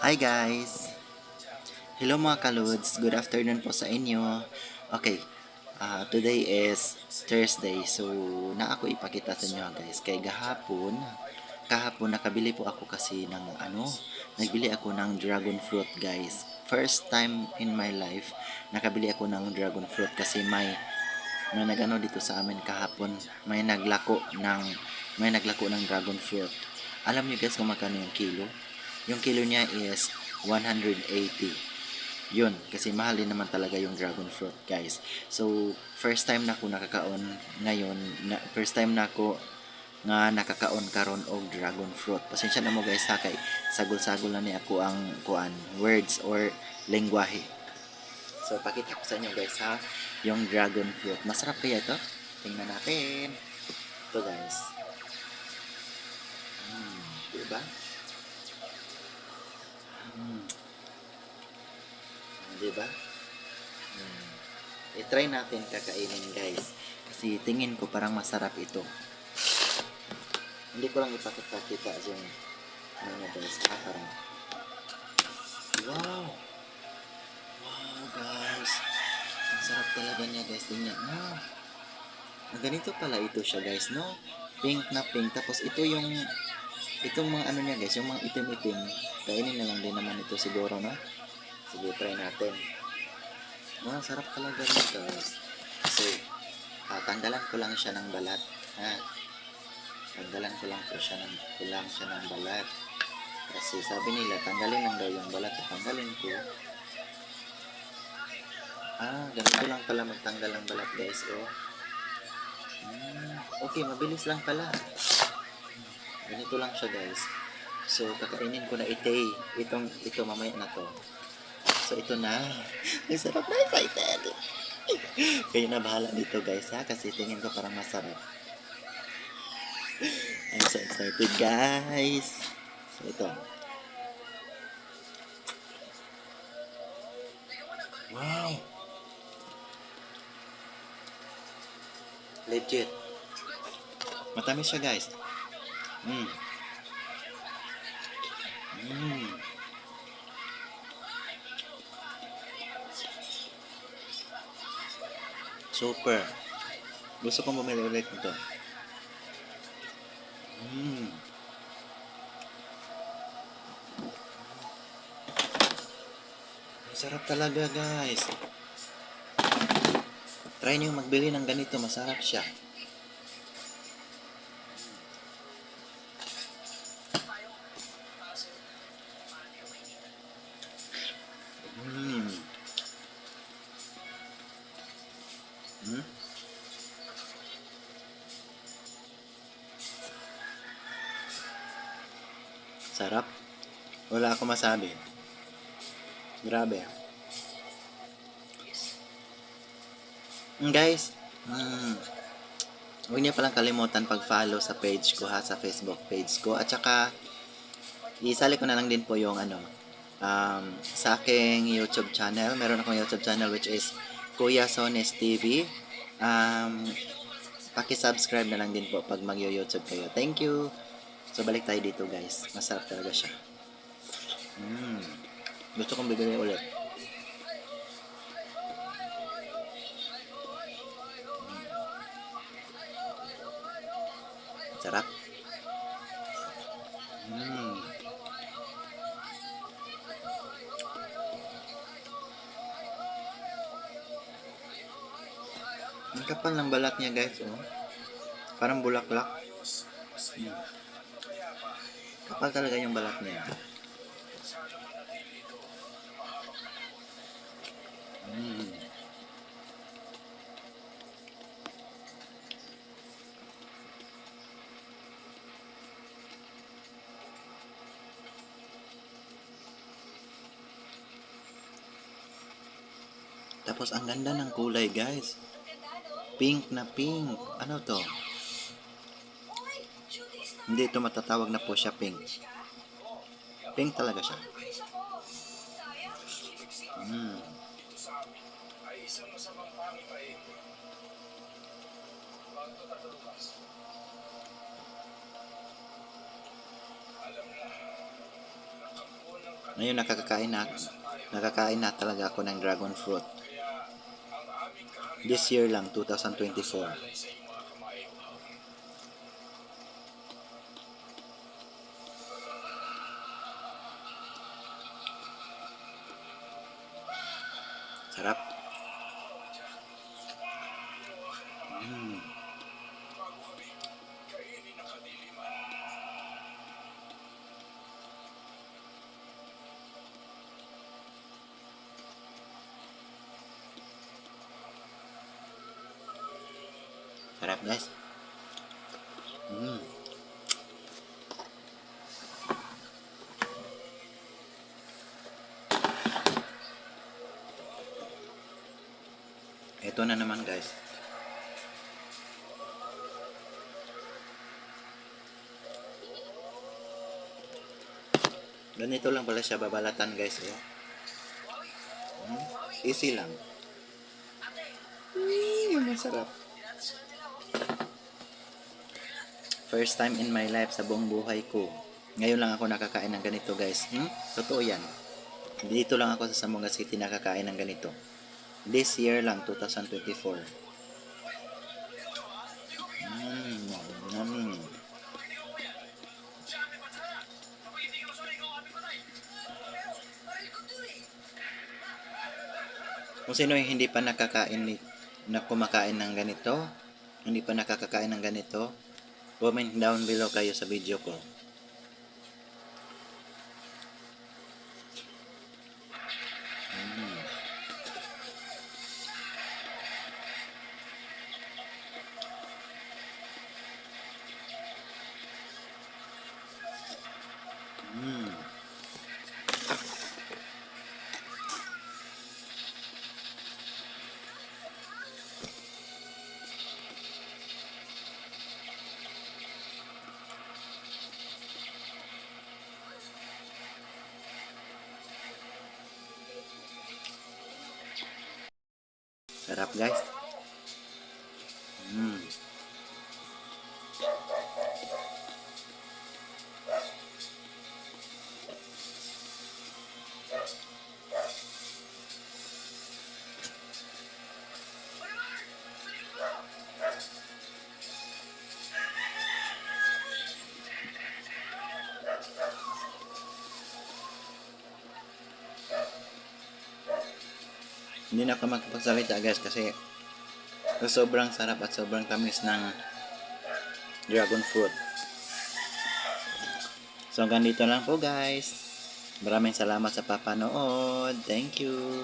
Hi guys! Hello mga kaludes, good afternoon po sa inyo. Okay, ah, today is Thursday, so na ako ipakita sa inyo guys. Kay gahapon, kahapon nakabili po ako kasi ng ano, nagbili ako ng dragon fruit guys. First time in my life, nakabili ako ng dragon fruit kasi may may nagano dito sa amin kahapon, may naglako ng may naglako ng dragon fruit. Alam niyo guys kung magkano yung kilo? Yung kilo niya is 180. Yun, kasi mahal din naman talaga yung dragon fruit, guys. So, first time na ako nakakaon ngayon, na, first time na ako nga nakakaon karon og dragon fruit. Pasensya na mo guys ha kay sagol-sagol na ni ako ang kuan words or lengguwahe. So, pakita ko sa inyo guys ha, yung dragon fruit. Masarap kaya ito? Tingnan natin. Ito guys. Mm, diba? Diba? Mm. I-try natin kakainin guys. Kasi tingin ko parang masarap ito. Hindi ko lang ipakita-kita yung ano guys. Ah, Wow! Wow guys! Ang sarap talaga niya guys. Tingnan mo. Ah, ganito pala ito siya guys, no? Pink na pink. Tapos ito yung itong mga ano niya guys, yung mga itim-itim. Kainin na lang din naman ito siguro, no? Sige, try natin. Wow, sarap talaga niya guys. So, ah, tanggalan ko lang siya ng balat. Ha? Tanggalan ko lang po siya ng, ko lang siya ng balat. Kasi sabi nila, tanggalin lang daw yung balat. So, tanggalin ko. Ah, ganito lang pala magtanggal ng balat guys, oh. Hmm, okay, mabilis lang pala. Ganito lang siya guys. So, kakainin ko na ite. Itong, ito mamaya na to. So, ito na. Ang sarap na excited. Kayo na bahala dito guys ha. Kasi tingin ko parang masarap. I'm so excited guys. So, ito. Wow! Legit. Matamis siya guys. Mm. Mm. Super. Gusto kong bumili ulit nito. Mm. Ang sarap talaga guys. Try niyo magbili ng ganito, masarap siya. Sarap. Wala ako masabi. Grabe. Guys, mm, huwag niyo palang kalimutan pag-follow sa page ko ha, sa Facebook page ko. At saka, isali ko na lang din po yung ano, um, sa aking YouTube channel. Meron akong YouTube channel which is Kuya Sones TV. Um, paki-subscribe na lang din po pag mag-YouTube kayo. Thank you. So, balik tayo dito guys. Masarap talaga siya. Mm. Gusto kong bibili ulit. Sarap. Mm. Ang kapal ng balat niya guys, oh. Parang bulaklak. Mm. Kapal talaga yung balat niya. Mm. Tapos ang ganda ng kulay guys. Pink na pink. Ano to? Hindi ito matatawag na po siya pink. Pink talaga siya. Mm. Ngayon nakakakain na, nakakain na talaga ako ng dragon fruit. This year lang, 2024. Sarap. Mm. Sarap guys. Mm. Ito na naman guys. Ganito lang pala siya babalatan guys. Oh. Mm, Easy lang. Mm, masarap. First time in my life sa buong buhay ko. Ngayon lang ako nakakain ng ganito guys. Hmm? Totoo yan. Dito lang ako sa Sambuanga City nakakain ng ganito. This year lang, 2024. Mm, mm. Kung sino yung hindi pa nakakain ni na kumakain ng ganito, hindi pa nakakakain ng ganito, comment down below kayo sa video ko. Sarap guys. Mm. Hindi na ako magpagsalita guys kasi sobrang sarap at sobrang tamis ng dragon fruit. So hanggang dito lang po guys. Maraming salamat sa papanood. Thank you.